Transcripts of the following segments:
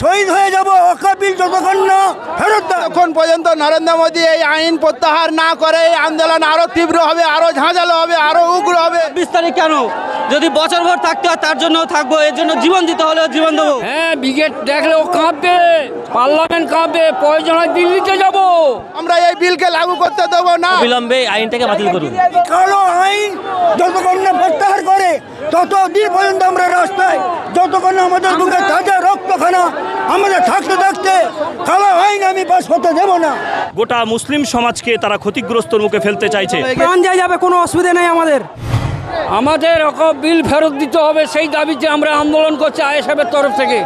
শহীদ হয়ে যাব অকাবিল যতক্ষণ না ফেরত। তখন পর্যন্ত নরেন্দ্র মোদী এই আইন প্রত্যাহার না করে এই আন্দোলন আরও তীব্র হবে আরও ঝাঁঝালো হবে আরও উগ্র হবে। তারিখ কেন? যদি বছর ভর থাকতে হয় তার জন্য থাকব এর জন্য জীবন দিতে হলেও জীবন দেবো। হ্যাঁ ব্রিগেড দেখলে ও কাঁপবে পার্লামেন্ট কাঁপবে প্রয়োজন হয় দিল্লিতে যাব। আমরা এই বিলকে লাগু করতে দেবো না। বিলম্বে আইনটাকে বাতিল করুন। কালো আইন যতক্ষণ না প্রত্যাহার করে ততদিন পর্যন্ত আমরা রাস্তায় যতক্ষণ আমাদের বুকে তাজা রক্তখানা আমাদের থাকতে থাকতে কালো আইন আমি পাস করতে দেবো না। গোটা মুসলিম সমাজকে তারা ক্ষতিগ্রস্তর মুখে ফেলতে চাইছে। প্রাণ যায় যাবে কোনো অসুবিধা নেই আমাদের। আমাদের অকপ বিল ফেরত দিতে হবে সেই দাবিতে আমরা আন্দোলন করছি আইএসএফের তরফ থেকে।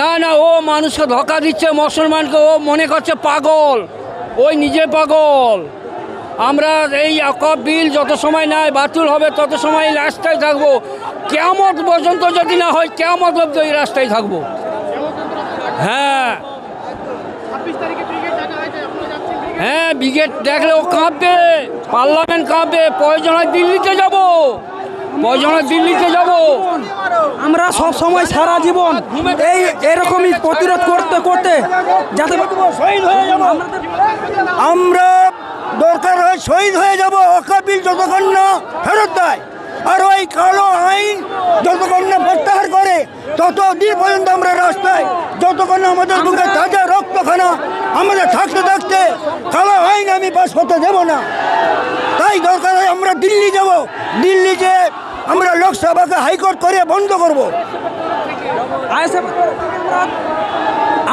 না না ও মানুষকে ধোকা দিচ্ছে মুসলমানকে ও মনে করছে পাগল। ওই নিজে পাগল। আমরা এই অকপ বিল যত সময় নাই বাতিল হবে তত সময় রাস্তায় থাকব। কেমন পর্যন্ত যদি না হয় কেমন অব্দি এই রাস্তায় থাকব। হ্যাঁ। হ্যাঁ ব্রিগেড দেখলে ও কাঁপবে পার্লামেন্ট কাঁপবে প্রয়োজন হয় দিল্লিতে যাব। প্রয়োজন হয় দিল্লিতে যাব। আমরা সব সময় সারা জীবন এই এরকমই প্রতিরোধ করতে করতে যাতে শহীদ হয়ে যাব। আমরা দরকার হয় শহীদ হয়ে যাব। অকাবিল যতক্ষণ না ফেরত দেয়। আর ওই কালো আইন যতক্ষণ না প্রত্যাহার করে ততদিন পর্যন্ত আমরা রাস্তায় যতক্ষণ না আমাদের বুকে তাজা রক্তখানা আমাদের থাকতে থাকতে কালো আইন আমি পাস করতে দেবো না। তাই দরকার হয় আমরা দিল্লি যাব। দিল্লি যে আমরা লোকসভাকে হাইকোর্ট করে বন্ধ করব।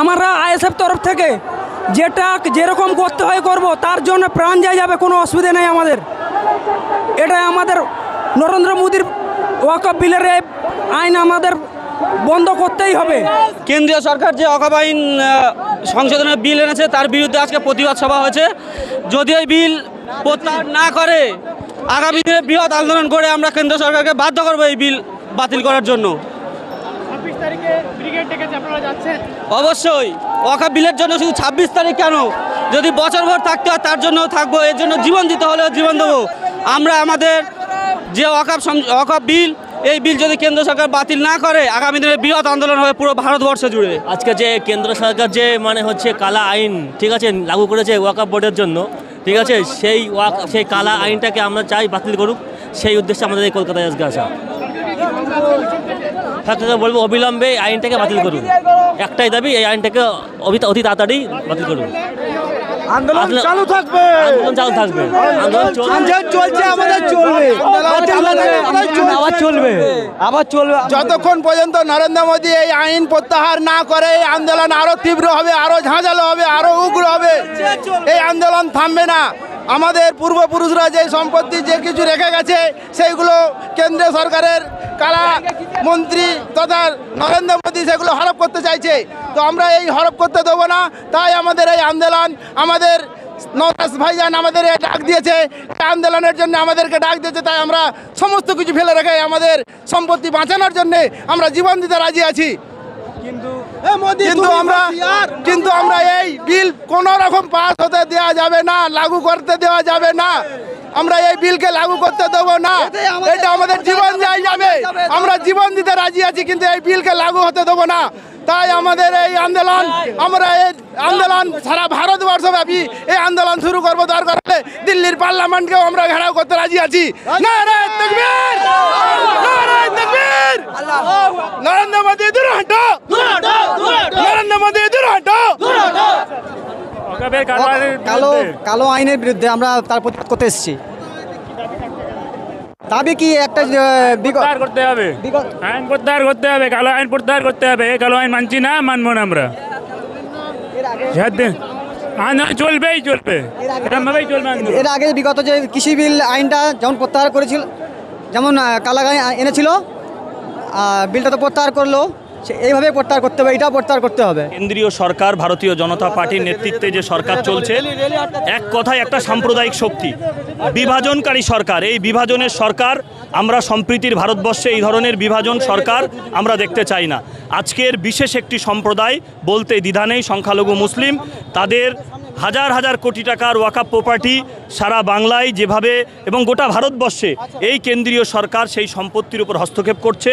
আমরা আইএসএফ তরফ থেকে যেটা যেরকম করতে হয় করব তার জন্য প্রাণ যায় যাবে কোনো অসুবিধা নেই আমাদের। এটাই আমাদের নরেন্দ্র মোদীর ওয়াকফ বিলের আইন আমাদের বন্ধ করতেই হবে। কেন্দ্রীয় সরকার যে অকাপ আইন সংশোধনের বিল এনেছে তার বিরুদ্ধে আজকে প্রতিবাদ সভা হয়েছে। যদি এই বিল প্রত্যাহার না করে আগামী দিনে বৃহৎ আন্দোলন করে আমরা কেন্দ্র সরকারকে বাধ্য করব এই বিল বাতিল করার জন্য। অবশ্যই ওয়াকাপ বিলের জন্য শুধু ছাব্বিশ তারিখ কেন? যদি বছর ভর থাকতে হয় তার জন্য থাকব এর জন্য জীবন দিতে হলেও জীবন দেবো। আমরা আমাদের যে সম- ওয়াকাপ বিল, এই বিল যদি কেন্দ্র সরকার বাতিল না করে, আগামী দিনে বৃহৎ আন্দোলন হবে, পুরো ভারতবর্ষ জুড়ে। আজকে যে কেন্দ্র সরকার যে মানে হচ্ছে কালা আইন, ঠিক আছে, লাগু করেছে ওয়াকাপ বোর্ডের জন্য, ঠিক আছে, সেই ওয়াক, সেই কালা আইনটাকে আমরা চাই বাতিল করুক, সেই উদ্দেশ্যে আমাদের এই কলকাতায় আজকে আসা। সরকারকে বলব, অবিলম্বে এই আইনটাকে বাতিল করুন। একটাই দাবি, এই আইনটাকে অতি তাড়াতাড়ি বাতিল করুন। আন্দোলন চালু থাকবে। আন্দোলন চালু থাকবে। আন্দোলন চলছে আমাদের চলবে। আবার চলবে। আবার চলবে। যতক্ষণ পর্যন্ত নরেন্দ্র মোদী এই আইন প্রত্যাহার না করে এই আন্দোলন আরও তীব্র হবে আরও ঝাঁঝালো হবে আরও উগ্র হবে এই আন্দোলন থামবে না। আমাদের পূর্বপুরুষরা যে সম্পত্তি যে কিছু রেখে গেছে, সেইগুলো কেন্দ্রীয় সরকারের কারা মন্ত্রী তথা নরেন্দ্র মোদী সেগুলো হরপ করতে চাইছে। তো আমরা এই হরপ করতে দেবো না, তাই আমাদের এই আন্দোলন, আমাদের নওয়াজ ভাইজান আমাদের ডাক দিয়েছে। আন্দোলনের জন্য আমাদেরকে ডাক দিয়েছে, তাই আমরা সমস্ত কিছু ফেলে রেখে আমাদের সম্পত্তি বাঁচানোর জন্যে আমরা জীবন দিতে রাজি আছি। কিন্তু আমরা কিন্তু আমরা এই বিল কোন রকম পাস হতে দেওয়া যাবে না লাগু করতে দেওয়া যাবে না। আমরা এই বিলকে লাগু করতে দেবো না। এটা আমাদের জীবন যায় যাবে। আমরা জীবন দিতে রাজি আছি কিন্তু এই বিলকে লাগু হতে দেবো না। তাই আমাদের এই আন্দোলন আমরা এই আন্দোলন সারা ভারতবর্ষ ব্যাপী এই আন্দোলন শুরু করব। দরকার হলে দিল্লির পার্লামেন্টকেও আমরা ঘেরাও করতে রাজি আছি। নারায় তাকবীর! নরেন্দ্র মোদী দূর হটো নরেন্দ্র মোদী দূর হটো কালো কালো আইনের বিরুদ্ধে আমরা তার প্রতিবাদ করতে এসেছি। দাবি কি একটা প্রত্যাহার করতে হবে। আইন প্রত্যাহার করতে হবে কালো আইন প্রত্যাহার করতে হবে। এই কালো আইন মানছি না মানবো না আমরা। আন্দোলন চলবেই চলবে। এর আগে বিগত যে কৃষি বিল আইনটা যেমন প্রত্যাহার করেছিল যেমন আহ, কালা আইন এনেছিল বিলটা তো প্রত্যাহার করল। সে এইভাবে প্রত্যাহার করতে হবে এটাও প্রত্যাহার করতে হবে। কেন্দ্রীয় সরকার ভারতীয় জনতা পার্টির নেতৃত্বে যে সরকার চলছে এক কথায় একটা সাম্প্রদায়িক শক্তি। বিভাজনকারী সরকার এই বিভাজনের সরকার আমরা সম্প্রীতির ভারতবর্ষে এই ধরনের বিভাজন সরকার আমরা দেখতে চাই না। আজকের বিশেষ একটি সম্প্রদায় বলতে দ্বিধা নেই সংখ্যালঘু মুসলিম তাদের হাজার হাজার কোটি টাকার ওয়াকাপ প্রপার্টি সারা বাংলায় যেভাবে এবং গোটা ভারতবর্ষে এই কেন্দ্রীয় সরকার সেই সম্পত্তির উপর হস্তক্ষেপ করছে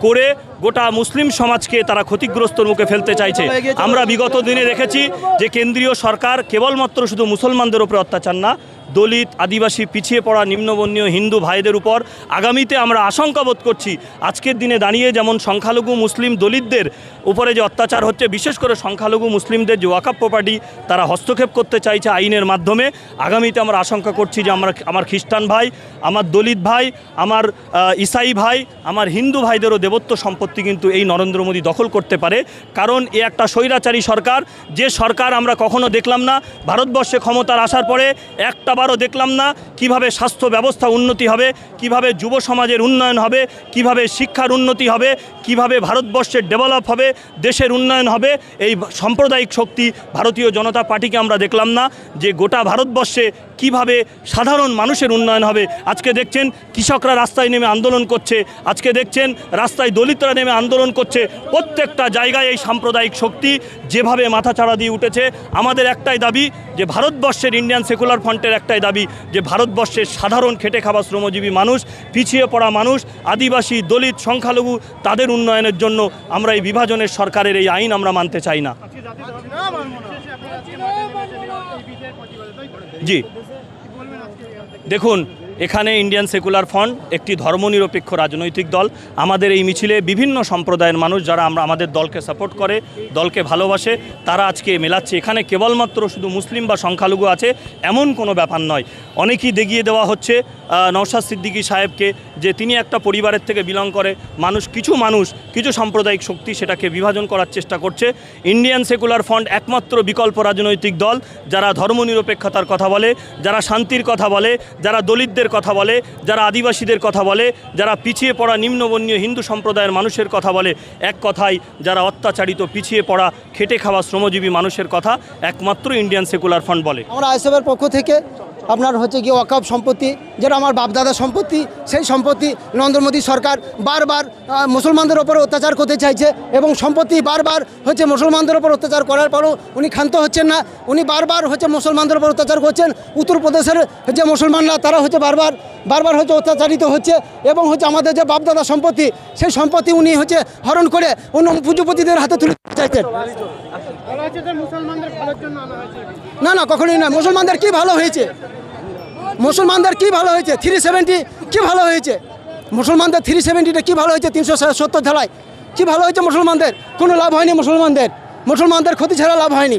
করে গোটা মুসলিম সমাজকে তারা ক্ষতিগ্রস্তর মুখে ফেলতে চাইছে। আমরা বিগত দিনে দেখেছি যে কেন্দ্রীয় সরকার কেবলমাত্র শুধু মুসলমানদের উপরে অত্যাচার না দলিত আদিবাসী পিছিয়ে পড়া নিম্নবর্ণীয় হিন্দু ভাইদের উপর আগামীতে আমরা আশঙ্কা বোধ করছি। আজকের দিনে দাঁড়িয়ে যেমন সংখ্যালঘু মুসলিম দলিতদের উপরে যে অত্যাচার হচ্ছে বিশেষ করে সংখ্যালঘু মুসলিমদের যে ওয়াকাপ প্রপার্টি তারা হস্তক্ষেপ করতে চাইছে আইনের মাধ্যমে আগামীতে আমরা আশঙ্কা করছি যে আমরা আমার খ্রিস্টান ভাই আমার দলিত ভাই আমার ইসাই ভাই আমার হিন্দু ভাইদেরও দেবত্ব সম্পত্তি কিন্তু এই নরেন্দ্র মোদী দখল করতে পারে। কারণ এ একটা স্বৈরাচারী সরকার, যে সরকার আমরা কখনো দেখলাম না। ভারতবর্ষে ক্ষমতার আসার পরে একটাবারও দেখলাম না কীভাবে স্বাস্থ্য ব্যবস্থা উন্নতি হবে, কীভাবে যুব সমাজের উন্নয়ন হবে, কীভাবে শিক্ষার উন্নতি হবে, কীভাবে ভারতবর্ষের ডেভেলপ হবে, দেশের উন্নয়ন হবে। এই সাম্প্রদায়িক শক্তি ভারতীয় জনতা পার্টিকে আমরা দেখলাম না যে গোটা ভারতবর্ষে কীভাবে সাধারণ মানুষের উন্নয়ন হবে? আজকে দেখছেন কৃষকরা রাস্তায় নেমে আন্দোলন করছে। আজকে দেখছেন রাস্তায় দলিতরা নেমে আন্দোলন করছে। প্রত্যেকটা জায়গায় এই সাম্প্রদায়িক শক্তি যেভাবে মাথাচাড়া দিয়ে উঠেছে, আমাদের একটাই দাবি যে ভারতবর্ষের ইন্ডিয়ান সেকুলার ফ্রন্টের একটাই দাবি যে ভারতবর্ষের সাধারণ খেটে খাওয়া শ্রমজীবী মানুষ, পিছিয়ে পড়া মানুষ, আদিবাসী, দলিত, সংখ্যালঘু, তাদের উন্নয়নের জন্য আমরা এই বিভাজনের সরকারের এই আইন আমরা মানতে চাই না। জি। দেখুন, এখানে ইন্ডিয়ান সেকুলার ফ্রন্ট একটি ধর্মনিরপেক্ষ রাজনৈতিক দল। আমাদের এই মিছিলে বিভিন্ন সম্প্রদায়ের মানুষ যারা আমরা, আমাদের দলকে সাপোর্ট করে, দলকে ভালোবাসে, তারা আজকে মেলাচ্ছে। এখানে কেবলমাত্র শুধু মুসলিম বা সংখ্যালঘু আছে, এমন কোনো ব্যাপার নয়। অনেকেই দেখিয়ে দেওয়া হচ্ছে নওশাদ সিদ্দিকী সাহেবকে যে তিনি একটা পরিবারের থেকে বিলং করে, মানুষ, কিছু মানুষ, কিছু সাম্প্রদায়িক শক্তি সেটাকে বিভাজন করার চেষ্টা করছে। ইন্ডিয়ান সেকুলার ফ্রন্ট একমাত্র বিকল্প রাজনৈতিক দল, যারা ধর্মনিরপেক্ষতার কথা বলে, যারা শান্তির কথা বলে, যারা দলিতদের কথা বলে, যারা আদিবাসীদের কথা বলে, যারা পিছিয়ে পড়া নিম্নবর্ণীয় হিন্দু সম্প্রদায়ের মানুষের কথা বলে। এক কথায়, যারা অত্যাচারিত, পিছিয়ে পড়া, খেটে খাওয়া শ্রমজীবী মানুষের কথা একমাত্র ইন্ডিয়ান সেকুলার ফ্রন্ট বলে। আমরা আইসবের পক্ষ থেকে আপনার হচ্ছে গিয়ে ওয়াকফ সম্পত্তি যেটা আমার বাপদাদার সম্পত্তি সেই সম্পত্তি নরেন্দ্র মোদী সরকার বারবার মুসলমানদের ওপর অত্যাচার করতে চাইছে এবং সম্পত্তি বারবার হচ্ছে মুসলমানদের ওপর অত্যাচার করার পরও উনি ক্ষান্ত হচ্ছেন না। উনি বারবার হচ্ছে মুসলমানদের ওপর অত্যাচার করছেন। উত্তরপ্রদেশের যে মুসলমানরা তারা হচ্ছে বারবার বারবার হচ্ছে অত্যাচারিত হচ্ছে এবং হচ্ছে আমাদের যে বাপদাদা সম্পত্তি সেই সম্পত্তি উনি হচ্ছে হরণ করে অন্য পুঁজিপতিদের হাতে তুলে দিতে চাইছেন। না না কখনোই না। মুসলমানদের কি ভালো হয়েছে? মুসলমানদের কি ভালো হয়েছে? থ্রি সেভেন্টি কী ভালো হয়েছে? মুসলমানদের থ্রি সেভেন্টিটা কী ভালো হয়েছে? তিনশো সত্তর ধারায় কী ভালো হয়েছে মুসলমানদের? কোনো লাভ হয়নি মুসলমানদের। মুসলমানদের ক্ষতি ছাড়া লাভ হয়নি।